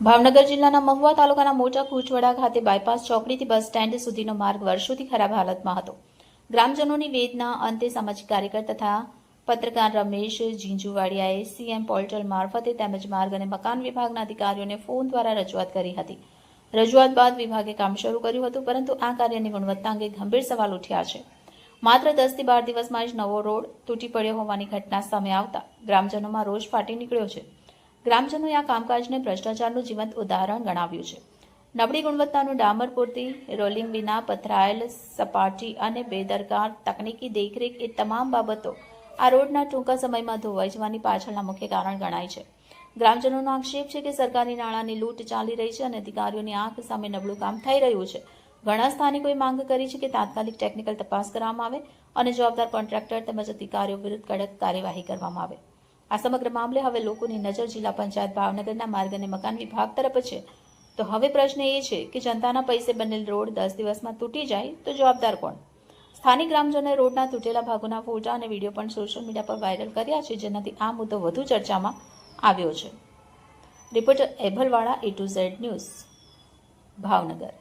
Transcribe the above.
ભાવનગર જિલ્લાના મહુવા તાલુકાના મોટા કુચવાડા ખાતે બાયપાસ ચોકડીથી બસ સ્ટેન્ડ સુધીનો માર્ગ વર્ષોથી ખરાબ હાલતમાં હતો. ગ્રામજનોની વેદના, અંતે સામાજિક કાર્યકર તથા પત્રકાર રમેશ ઝીંઝુવાડિયાએ સીએમ પોર્ટલ મારફતે તેમજ માર્ગ અને મકાન વિભાગના અધિકારીઓને ફોન દ્વારા રજૂઆત કરી હતી. રજૂઆત બાદ વિભાગે કામ શરૂ કર્યું હતું, પરંતુ આ કાર્યની ગુણવત્તા અંગે ગંભીર સવાલ ઉઠ્યા છે. માત્ર દસથી બાર દિવસમાં જ નવો રોડ તૂટી પડ્યો હોવાની ઘટના સામે આવતા ગ્રામજનોમાં રોષ ફાટી નીકળ્યો છે. ગ્રામજનોએ આ કામકાજને ભ્રષ્ટાચારનું જીવંત ઉદાહરણ ગણાવ્યું છે. નબળી ગુણવત્તાનું ડામર પૂરતી રોલિંગ વિના પથરાયેલ સપાટી અને બેદરકાર તકનીકી દેખરેખ એ તમામ બાબતો આ રોડના ટૂંકા સમયમાં ધોવાઈ જવાની પાછળના મુખ્ય કારણ ગણાય છે. ગ્રામજનોનો આક્ષેપ છે કે સરકારી નાણાંની લૂંટ ચાલી રહી છે અને અધિકારીઓની આંખ સામે નબળું કામ થઈ રહ્યું છે. ઘણા સ્થાનિકોએ માંગ કરી છે કે તાત્કાલિક ટેકનિકલ તપાસ કરવામાં આવે અને જવાબદાર કોન્ટ્રાક્ટર તેમજ અધિકારીઓ વિરુદ્ધ કડક કાર્યવાહી કરવામાં આવે. આ સમગ્ર મામલે હવે લોકોની નજર જિલ્લા પંચાયત ભાવનગરના માર્ગ અને મકાન વિભાગ તરફ છે. તો હવે પ્રશ્ન એ છે કે જનતાના પૈસે બનેલ રોડ દસ દિવસમાં તૂટી જાય તો જવાબદાર કોણ? સ્થાનિક ગ્રામજનોએ રોડના તૂટેલા ભાગોના ફોટા અને વીડિયો પણ સોશિયલ મીડિયા પર વાયરલ કર્યા છે, જેનાથી આ મુદ્દો વધુ ચર્ચામાં આવ્યો છે. Reporter Ebhalvala A to Z news, Bhavnagar.